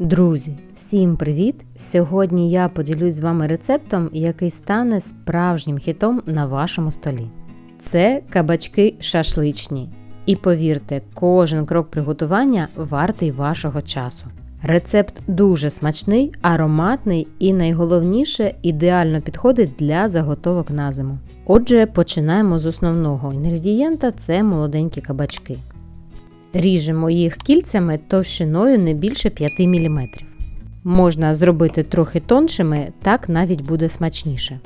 Друзі, всім привіт! Сьогодні я поділюсь з вами рецептом, який стане справжнім хітом на вашому столі. Це кабачки шашличні. І повірте, кожен крок приготування вартий вашого часу. Рецепт дуже смачний, ароматний і найголовніше ідеально підходить для заготовок на зиму. Отже, починаємо з основного інгредієнта це молоденькі кабачки. Ріжемо їх кільцями товщиною не більше 5 мм. Можна зробити трохи тоншими, так навіть буде смачніше.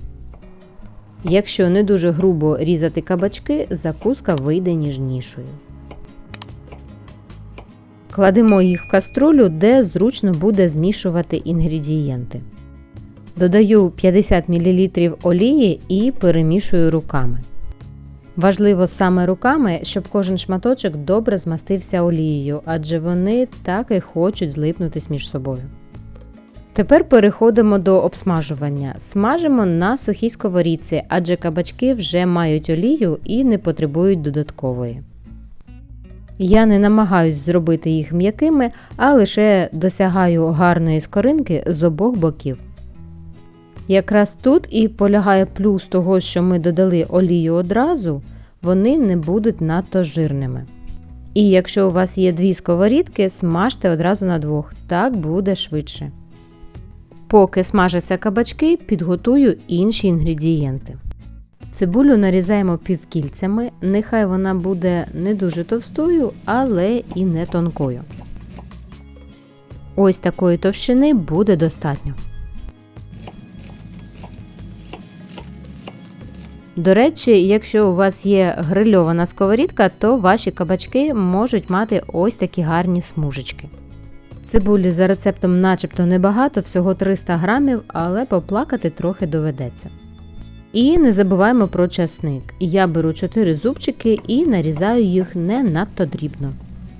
Якщо не дуже грубо різати кабачки, закуска вийде ніжнішою. Кладемо їх в каструлю, де зручно буде змішувати інгредієнти. Додаю 50 мл олії і перемішую руками. Важливо саме руками, щоб кожен шматочок добре змастився олією, адже вони так і хочуть злипнутись між собою. Тепер переходимо до обсмажування. Смажимо на сухій сковорідці, адже кабачки вже мають олію і не потребують додаткової. Я не намагаюсь зробити їх м'якими, а лише досягаю гарної скоринки з обох боків. Якраз тут і полягає плюс того, що ми додали олію одразу, вони не будуть надто жирними. І якщо у вас є дві сковорідки, смажте одразу на двох, так буде швидше. Поки смажаться кабачки, підготую інші інгредієнти. Цибулю нарізаємо півкільцями, нехай вона буде не дуже товстою, але і не тонкою. Ось такої товщини буде достатньо. До речі, якщо у вас є грильована сковорідка, то ваші кабачки можуть мати ось такі гарні смужечки. Цибулі за рецептом начебто небагато, всього 300 грамів, але поплакати трохи доведеться. І не забуваємо про часник. Я беру 4 зубчики і нарізаю їх не надто дрібно.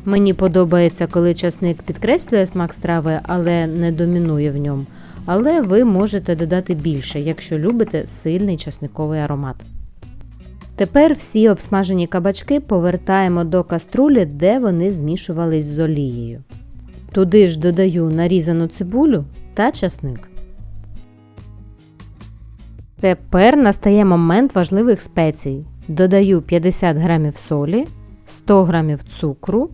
Мені подобається, коли часник підкреслює смак страви, але не домінує в ньому. Але ви можете додати більше, якщо любите сильний часниковий аромат. Тепер всі обсмажені кабачки повертаємо до каструлі, де вони змішувались з олією. Туди ж додаю нарізану цибулю та часник. Тепер настає момент важливих спецій. Додаю 50 г солі, 100 г цукру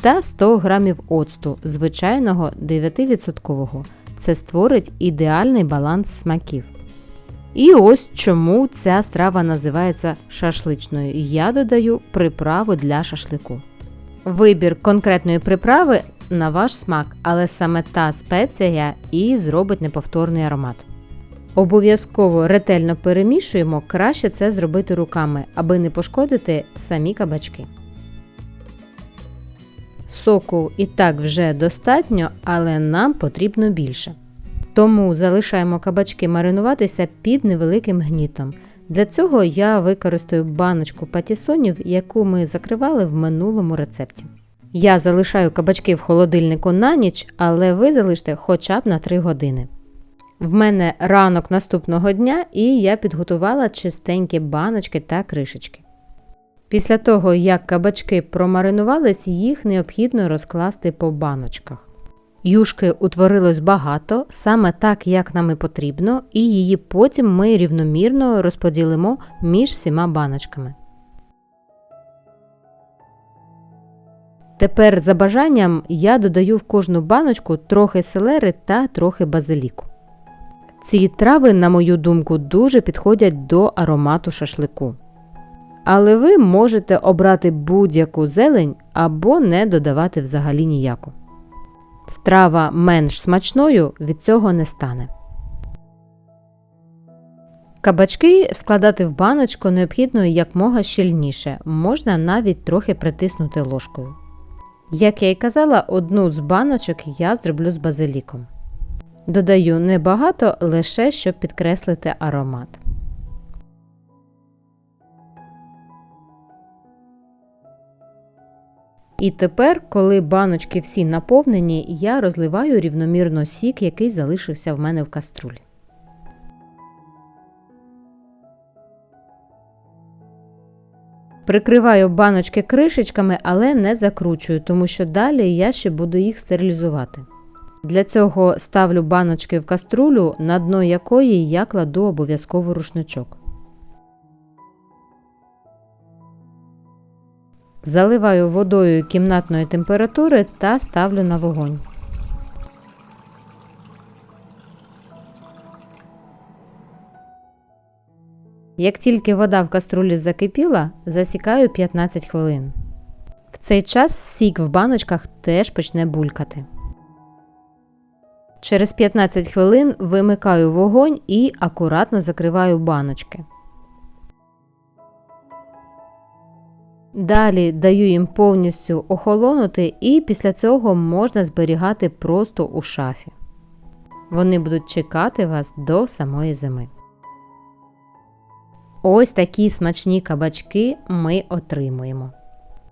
та 100 г оцту звичайного 9%. Це створить ідеальний баланс смаків. І ось чому ця страва називається шашличною. Я додаю приправу для шашлику. Вибір конкретної приправи на ваш смак, але саме та спеція і зробить неповторний аромат. Обов'язково ретельно перемішуємо, краще це зробити руками, аби не пошкодити самі кабачки. Соку і так вже достатньо, але нам потрібно більше. Тому залишаємо кабачки маринуватися під невеликим гнітом. Для цього я використаю баночку патісонів, яку ми закривали в минулому рецепті. Я залишаю кабачки в холодильнику на ніч, але ви залиште хоча б на 3 години. В мене ранок наступного дня і я підготувала чистенькі баночки та кришечки. Після того, як кабачки промаринувались, їх необхідно розкласти по баночках. Юшки утворилось багато, саме так, як нам і потрібно, і її потім ми рівномірно розподілимо між всіма баночками. Тепер за бажанням я додаю в кожну баночку трохи селери та трохи базиліку. Ці трави, на мою думку, дуже підходять до аромату шашлику. Але ви можете обрати будь-яку зелень або не додавати взагалі ніяку. Страва менш смачною від цього не стане. Кабачки складати в баночку необхідно якмога щільніше, можна навіть трохи притиснути ложкою. Як я й казала, одну з баночок я зроблю з базиліком. Додаю небагато, лише щоб підкреслити аромат. І тепер, коли баночки всі наповнені, я розливаю рівномірно сік, який залишився в мене в каструлі. Прикриваю баночки кришечками, але не закручую, тому що далі я ще буду їх стерилізувати. Для цього ставлю баночки в каструлю, на дно якої я кладу обов'язково рушничок. Заливаю водою кімнатної температури та ставлю на вогонь. Як тільки вода в каструлі закипіла, засікаю 15 хвилин. В цей час сік в баночках теж почне булькати. Через 15 хвилин вимикаю вогонь і акуратно закриваю баночки. Далі даю їм повністю охолонути, і після цього можна зберігати просто у шафі. Вони будуть чекати вас до самої зими. Ось такі смачні кабачки ми отримуємо.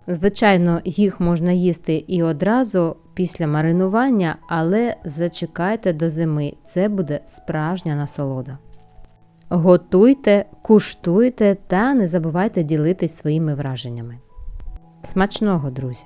Звичайно, їх можна їсти і одразу після маринування, але зачекайте до зими, це буде справжня насолода. Готуйте, куштуйте та не забувайте ділитись своїми враженнями. Смачного, друзі!